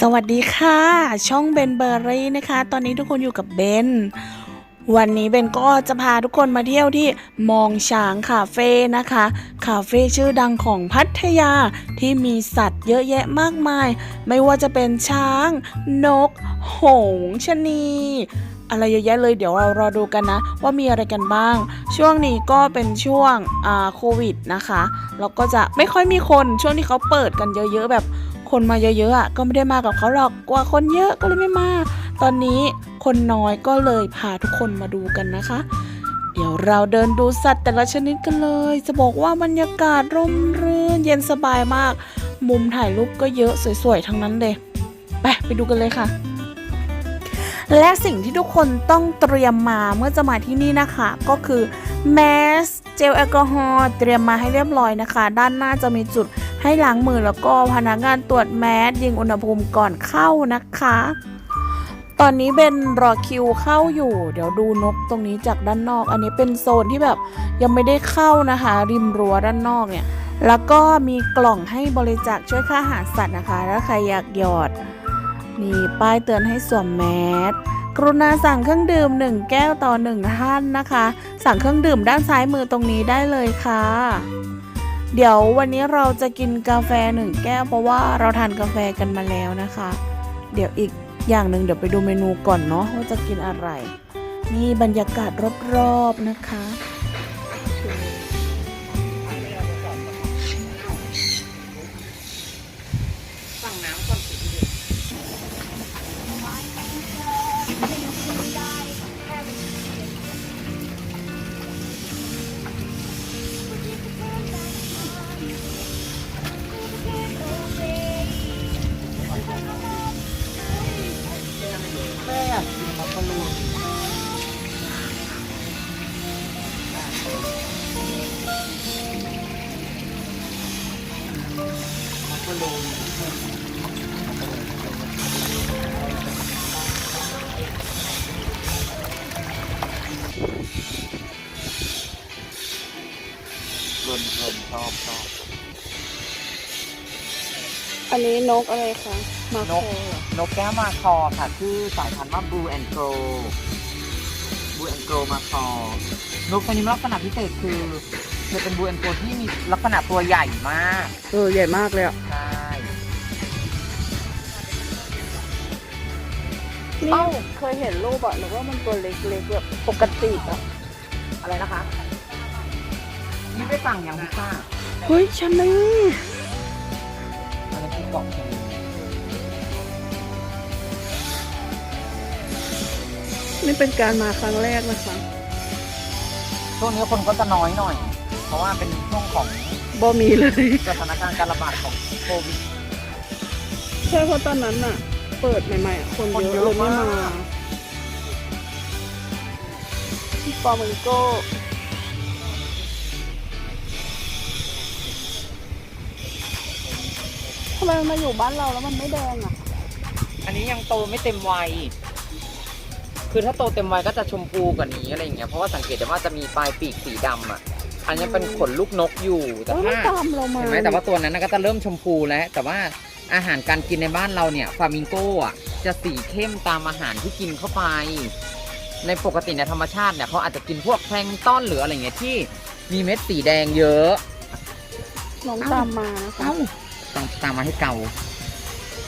สวัสดีค่ะ ช่องเบนเบอร์รี่นะคะ ตอนนี้ทุกคนอยู่กับเบนวันนี้เบนก็จะพาทุกคนมาเที่ยวที่มองช้างคาเฟ่นะคะ คาเฟ่ชื่อดังของพัทยาที่มีสัตว์เยอะแยะมากมาย ไม่ว่าจะเป็นช้าง นก หงส์ชะนีอะไรเยอะแยะเลยเดี๋ยวเรารอดูกันนะ ว่ามีอะไรกันบ้าง ช่วงนี้ก็เป็นช่วงอาโควิดนะคะแล้วก็จะไม่ค่อยมีคนช่วงที่เขาเปิดกันเยอะ ๆ แบบ คนมาเยอะๆอะก็ไม่ได้มากับเขาหรอกกลัว่าคนเยอะก็เลยไม่มา ตอนนี้คนน้อยก็เลยพาทุกคนมาดูกันนะคะ เดี๋ยวเราเดินดูสัตว์แต่ละชนิดกันเลย จะบอกว่าบรรยากาศร่มรื่นเย็นสบายมาก มุมถ่ายรูปก็เยอะสวยๆทั้งนั้นเลยไปไปดูกันเลยค่ะและสิ่งที่ทุกคนต้องเตรียมมาเมื่อจะมาที่นี่นะคะ ก็คือแมส เจลแอลกอฮอล์เตรียมมาให้เรียบร้อยนะคะ ด้านหน้าจะมีจุดให้ล้างมือแล้วก็พนักงานตรวจแมสยิงอุณหภูมิก่อนเข้านะคะ ตอนนี้เป็นรอคิวเข้าอยู่ เดี๋ยวดูนกตรงนี้จากด้านนอก อันนี้เป็นโซนที่แบบยังไม่ได้เข้านะคะ ริมรั้วด้านนอกเนี่ย แล้วก็มีกล่องให้บริจาคช่วยค่าอาหารสัตว์นะคะถ้าใครอยากหยอดนี่ป้ายเตือนให้สวมแมส กรุณาสั่งเครื่องดื่ม 1 แก้วต่อ 1 ท่านนะคะ สั่งเครื่องดื่มด้านซ้ายมือตรงนี้ได้เลยค่ะ เดี๋ยววันนี้เราจะกินกาแฟ 1 แก้วเพราะว่าเราทานกาแฟกันมาแล้วนะคะ เดี๋ยวอีกอย่างหนึ่งเดี๋ยวไปดูเมนูก่อนเนาะว่าจะกินอะไร นี่บรรยากาศรอบๆนะคะ รวนรวนชอบชอบอันนี้นกอะไรคะ มานกนกแก้วมาคอค่ะชื่อสายพันธุ์ว่า Blue and Grow Blue and Grow มาคอนกตัวนี้มีลักษณะพิเศษคือ เธอเป็น Blue and Grow ที่มีลักษณะตัวใหญ่มากเออใหญ่มากเลยอะใช่นี่เคยเห็นรูปอะหรือว่ามันตัวเล็กๆแบบปกติอะอะไรนะคะนี่ไปสั่งอย่างพิซซ่าเฮ้ยชนีอันนี้คือกล่องชนิดนี่เป็นการมาครั้งแรกนะคะช่วงนี้คนก็จะน้อยหน่อย เพราะว่าเป็นช่วงของบ่มีเลยสถานการณ์การระบาดของโควิด ใช่เพราะตอนนั้นอะเปิดใหม่ๆอะคนคนเยเยอะอะเลยไม่มามากฟาร์มิงโก้ทำไมมันมาอยู่บ้านเราแล้วมันไม่แดงอะ อันนี้ยังโตไม่เต็มวัย คือถ้าโตเต็มวัยก็จะชมพูกว่านี้อะไรอย่างเงี้ย เพราะว่าสังเกตได้ว่าจะมีปลายปีกสีดำอะ อันนี้เป็นขนลูกนกอยู่แต่เออมันถ้าตามเรามาเห็นไหมแต่ว่าตัวนั้นนะก็จะเริ่มชมพูแล้ว แต่ว่าอาหารการกินในบ้านเราเนี่ยฟามิงโก้อะจะสีเข้มตามอาหารที่กินเข้าไป ในปกติในธรรมชาติเนี่ยเขาอาจจะกินพวกแพลงก์ต้อนหรืออะไรเงี้ยที่มีเม็ดสีแดงเยอะน้องตามมานะคะเอ้าตามตามมาให้เกา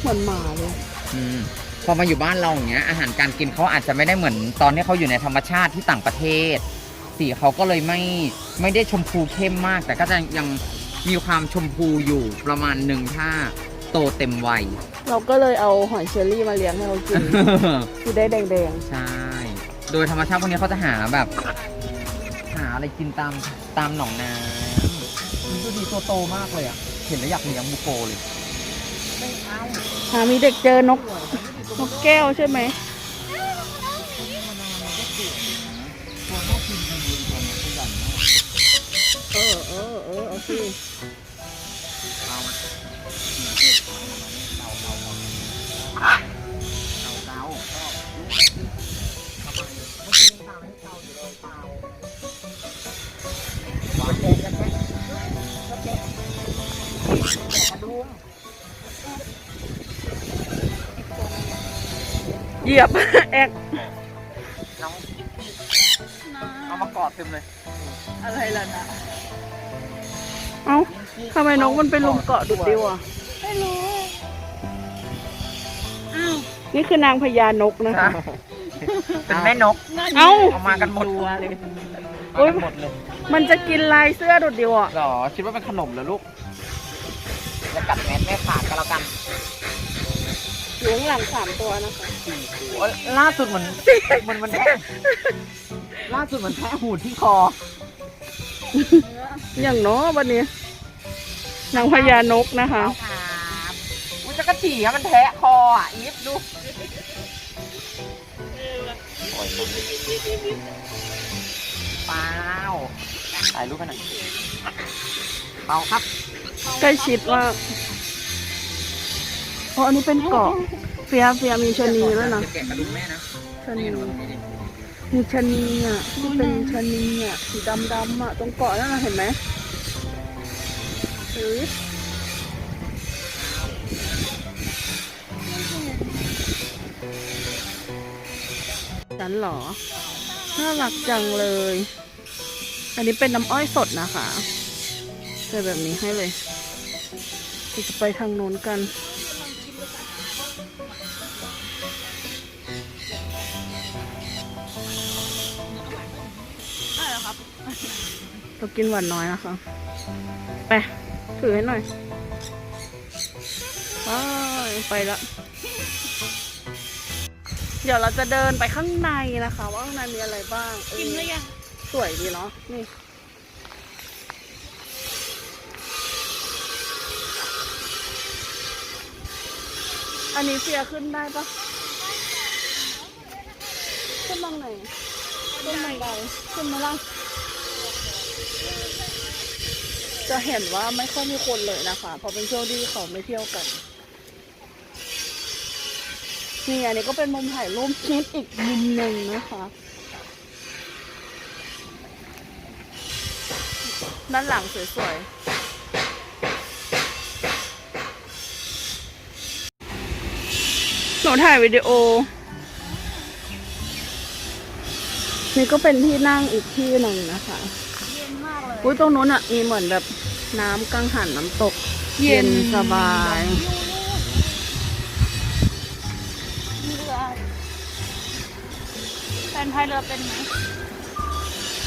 เหมือนหมาเลยอืมพอมาอยู่บ้านเราอย่างเงี้ยอาหารการกินเขาอาจจะไม่ได้เหมือนตอนที่เขาอยู่ในธรรมชาติที่ต่างประเทศ สีเขาก็เลยไม่ไม่ได้ชมพูเข้มมาก แต่ก็จะยังมีความชมพูอยู่ประมาณหนึ่งถ้าโตเต็มวัย เราก็เลยเอาหอยเชอรี่มาเลี้ยงให้เรากินคือได้แดงใช่ โดยธรรมชาติพวกนี้เขาจะหาแบบ หาอะไรกินตามตามหนองน้ำมันดูดีตัวโตมากเลยอะ เห็นแล้วอยากเลี้ยงบุโกเลยไม่เอาๆหามีเด็กเจอนกนกแก้วใช่ไหม ออเออเออเอาสิเอามาเกาเกาเกาเกาทำไมเมื่อเกาอยู่เลยเปล่าวางเองกันไหมกระดุมเหยียบแอกน้องเอามากอดเต็มเลย อะไรล่ะนะ เอ้าทำไมน้องมันเป็นลุมเกาะดุดดิวอะ ไม่รู้อ้าวนี่คือนางพญานกนะคะ เป็นแม่นกเอ้า เอามากันหมดตัวเลยมากันหมดเลยมันจะกินลายเสื้อดุดดิวอะ หรอคิดว่าเป็นขนมเหรอลูกจะกัดแมสแม่ขาดกันแล้วกันอยู่ข้างหลังสามตัวนะคะ โอ๊ยล่าสุดเหมือนมันมันแท้ล่าสุดเหมือนแท้หูที่คอ อย่างเนาะวันนี้นางพญานกนะคะ ครับอุ้ยจะกระฉี่อะมันแทะคออะอีฟดูเปล่าถ่ายรูปกันหน่อยเปล่าครับใกล้ชิดมากเพราะอันนี้เป็นเกาะเฟียเฟียมีชะนีด้วยนะ แกะกระดุมแม่นะชะนี มีชะนีอะที่เป็นชะนีอะสีดำดำอะตรงเกาะนั่นเห็นไหมเฮ้ยฉันหรอ น่ารักจังเลย อันนี้เป็นน้ำอ้อยสดนะคะใส่แบบนี้ให้เลยจะไปทางโน้นกัน เรากินหวานน้อยนะคะ ไป ถือให้หน่อยไปไปละ เดี๋ยวเราจะเดินไปข้างในนะคะ ว่าข้างในมีอะไรบ้างเออกินหรือยังสวยดีเนาะ นี่อันนี้เฟียขึ้นได้ปะขึ้นตรงไหน ขึ้นบันไดขึ้นมาล่ะ จะเห็นว่าไม่ค่อยมีคนเลยนะคะเพราะเป็นช่วงที่เขาไม่เที่ยวกันนี่อันนี้ก็เป็นมุมถ่ายรูปนิดอีกมุมหนึ่งนะคะด้านหลังสวยๆหนูถ่ายวิดีโอ นี่ก็เป็นที่นั่งอีกที่หนึ่งนะคะ อุ้ยตรงนู้นอะมีเหมือนแบบน้ำกังหันน้ำตก เย็นสบาย มีเรือแฟนพายเรือเป็นไหม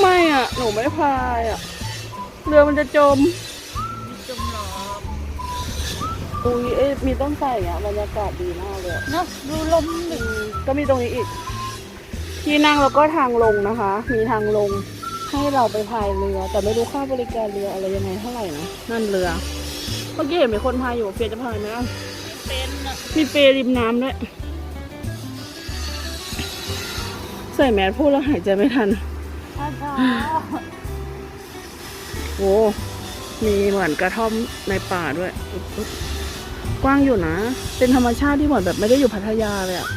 ไม่อะ หนูไม่พายอะ เรือมันจะจมจมหรออุ้ยเอ๊ะมีต้นไทรอะบรรยากาศดีมากเลยอะเนอะดูลมดิ อืมก็มีตรงนี้อีก ที่นั่งแล้วก็ทางลงนะคะ มีทางลง ให้เราไปพายเรือ แต่ไม่รู้ค่าบริการเรืออะไรยังไงเท่าไหร่นะนั่นเรือเมื่อกี้เห็นมีคนพายอยู่เฟียจะพายไหมอะเป็นอะมีเปรริมน้ำด้วยใส่แมสพูดแล้วหายใจไม่ทันอาจาโอ้มีเหมือนกระท่อมในป่าด้วยอุ๊บอุ๊บกว้างอยู่นะ เป็นธรรมชาติที่เหมือนแบบไม่ได้อยู่พัทยาเลยอะ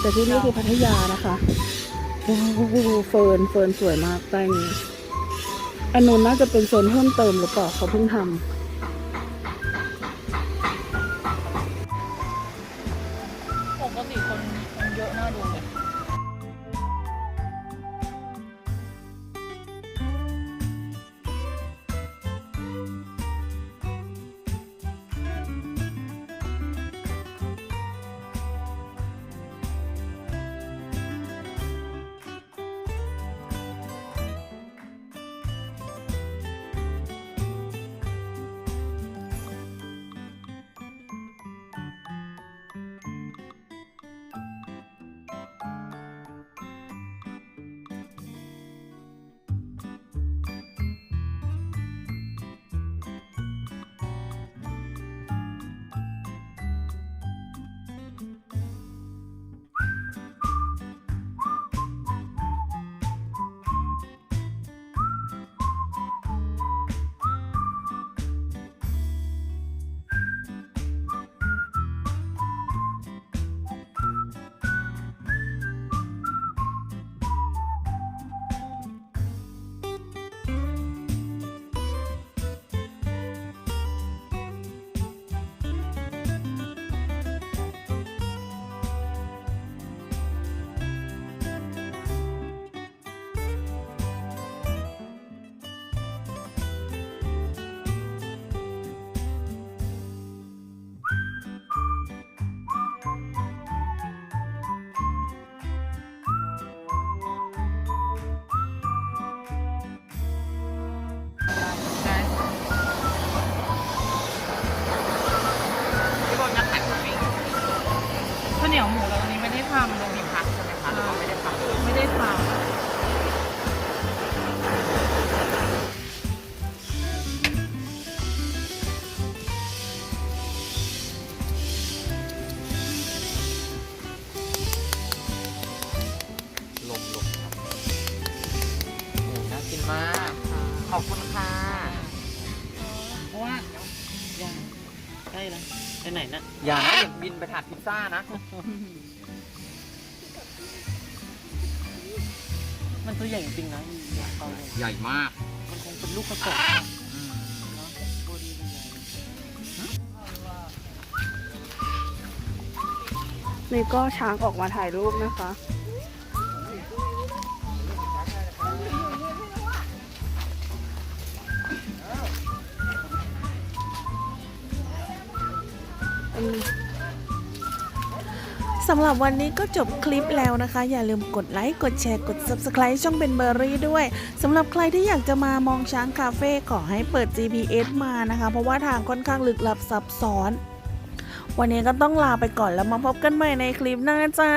แต่ที่นี่คือพัทยานะคะ โอ้โหเฟิร์นเฟิร์นสวยมากใต้นี้อันนู้นน่าจะเป็นโซนเพิ่มเติมหรือเปล่าเขาเพิ่งทำ อย่านะอย่าบินไปถาดพิซซ่านะ มันตัวใหญ่จริงๆนะเอาใหญ่มากมันคงเป็นลูกกระสอบเนาะตัวดีเลยนี่ก็ช้างออกมาถ่ายรูปนะคะ สำหรับวันนี้ก็จบคลิปแล้วนะคะ อย่าลืมกดไลค์กดแชร์กด Subscribe ช่องเป็นเบอร์รี่ด้วยสำหรับใครที่อยากจะมามองช้างคาเฟ่ขอให้เปิด GPS มานะคะ เพราะว่าทางค่อนข้างลึกลับซับซ้อน วันนี้ก็ต้องลาไปก่อนแล้วมาพบกันใหม่ในคลิปหน้าจ้า